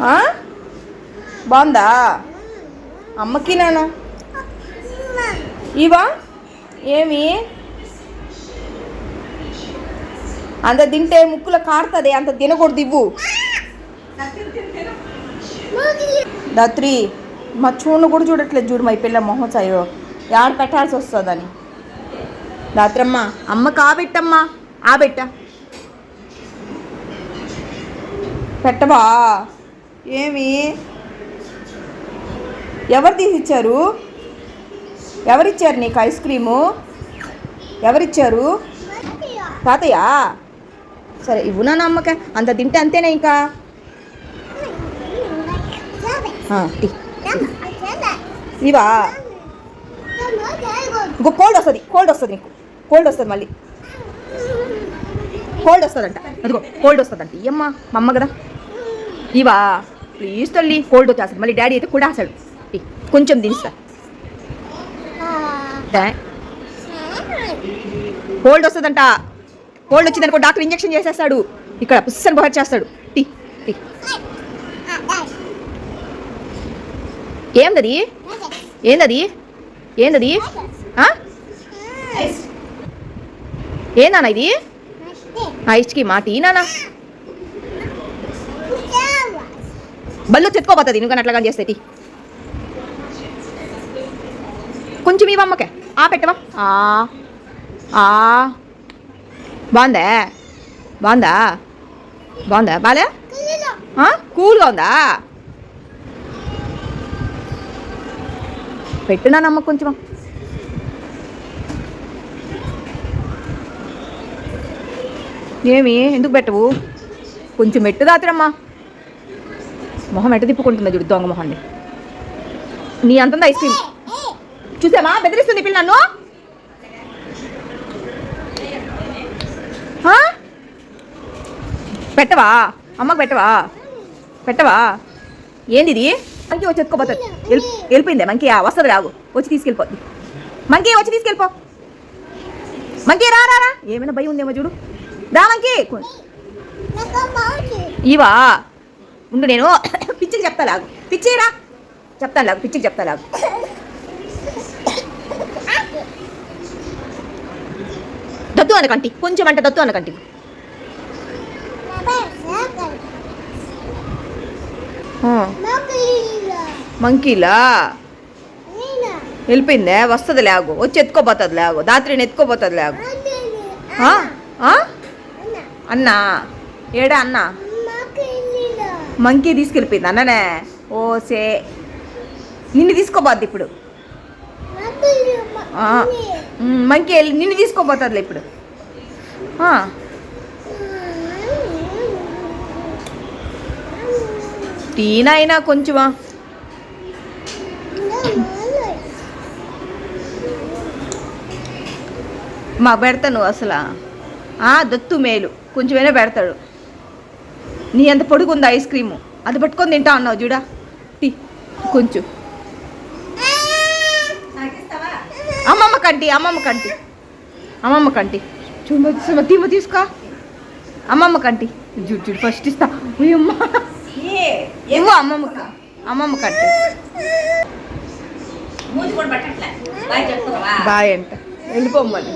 ఆ? బాగుందా? అమ్మకి నాన్న? ఇవా? ఏమి? అంత తింటే ముక్కులో కారుతుంది అంత తినకూడదు ఇవ్వు. దాత్రి మా చూడు కూడా చూడట్లేదు చూడు మా ఈ పిల్ల మొహం చాయో యాడ పెట్టాల్సి వస్తుందని. దాత్రమ్మ అమ్మ కాబెట్టమ్మా ఆ పెట్ట. పెట్టవా? ఏమి? ఎవరు తీసిచ్చారు? ఎవరిచ్చారు నీకు ఐస్ క్రీము? ఎవరిచ్చారు? తాతయ్య? సరే ఇవ్వునా నమ్మక? అంత తింటే అంతేనా ఇంకా? ఇవా? ఇంకో కోల్డ్ వస్తుంది కోల్డ్ వస్తుంది నీకు. కోల్డ్ వస్తుంది మళ్ళీ. కోల్డ్ వస్తుందంట. అదిగో కోల్డ్ వస్తుందంట. ఇయ్యమ్మా మా అమ్మ కదా? ఇవా? ప్లీజ్ తల్లి కోల్డ్ వచ్చేస్తాడు మళ్ళీ డాడీ అయితే కూడా ఆసాడు కొంచెం దించుతా కోల్డ్ వస్తుందంట. కోల్డ్ వచ్చిందనుకో డాక్టర్ ఇంజెక్షన్ చేసేస్తాడు. ఇక్కడ పుస్తకం బహర్ చేస్తాడు. టీ టీ. ఏందది? ఏందది? ఏందది? ఆ? ఏందన్నా ఇది? ఐస్కి మా టీ నానా బళ్ళు చెత్తుకోపోతుంది నువ్వు అట్లా కానీ చేస్తే కొంచెం ఇవ్వమ్మకే ఆ పెట్టవా? ఆ ఆ. బాగుందా? బాగుందా? బాగుందా? బాలే? కూల్గా ఉందా? పెట్టున్నానమ్మ కొంచెం. ఏమి? ఎందుకు పెట్టవు? కొంచెం పెట్టు దాతిరమ్మా మొహం ఎట్ట తిప్పుకుంటుందా చూడు దొంగ మొహాన్ని. నీ అంతందా ఐస్ క్రీమ్? చూసామా బెదిరిస్తుంది పిల్ల నన్ను? పెట్టవా? అమ్మకు పెట్టవా? పెట్టవా? ఏంది ఇది మంకీ వచ్చి ఎత్తుకోపోతుంది వెళ్ళి- వెళ్ళిపోయిందే మంకీ? వస్తుంది రాగు. వచ్చి తీసుకెళ్ళిపోద్ది మంకీ వచ్చి తీసుకెళ్ళిపో. మంకీ రా రా రా. ఏమైనా భయం ఉందేమో చూడు. రా మంకీ. ఇవా? ఉండు నేను. పిచ్చికి చెప్తా లాగు. పిచ్చి రా. చెప్తాను లాగు పిచ్చికి చెప్తా లాగు. దత్తు అనకంటి కొంచెం అంటే దత్తు అనకంటి మంకీలా? వెళ్ళిపోయిందే? వస్తుంది లాగు. వచ్చి ఎత్తుకోపోతుంది లాగు. దాత్రిని ఎత్తుకోపోతుంది లాగు? అన్నా. ఏడా అన్నా? మంకీ తీసుకెళ్ళిపోయింది అన్ననే. ఓసే నిన్ను తీసుకోబోద్ది ఇప్పుడు. మంకీ వెళ్ళి నిన్ను తీసుకోపోతుందిలే ఇప్పుడు. టీనా అయినా కొంచెమా? మా పెడతాను అసలు. దత్తు దొత్తు మేలు. కొంచెమైనా పెడతాడు. నీ అంత పొడుగుంది ఐస్ క్రీము. అది పట్టుకొని తింటా అన్నావు చూడా? టీ కొంచెం. అమ్మమ్మ కంటి అమ్మమ్మ కంటి. అమ్మమ్మ కంటి. చూమ తీమ తీసుకో. అమ్మమ్మ కంటి. చూడు చూడు ఫస్ట్ ఇస్తా. అమ్మ. ఇవ్వు అమ్మమ్మకి అమ్మమ్మ కంటి. బాయ్ అంట. వెళ్ళిపోమ్మని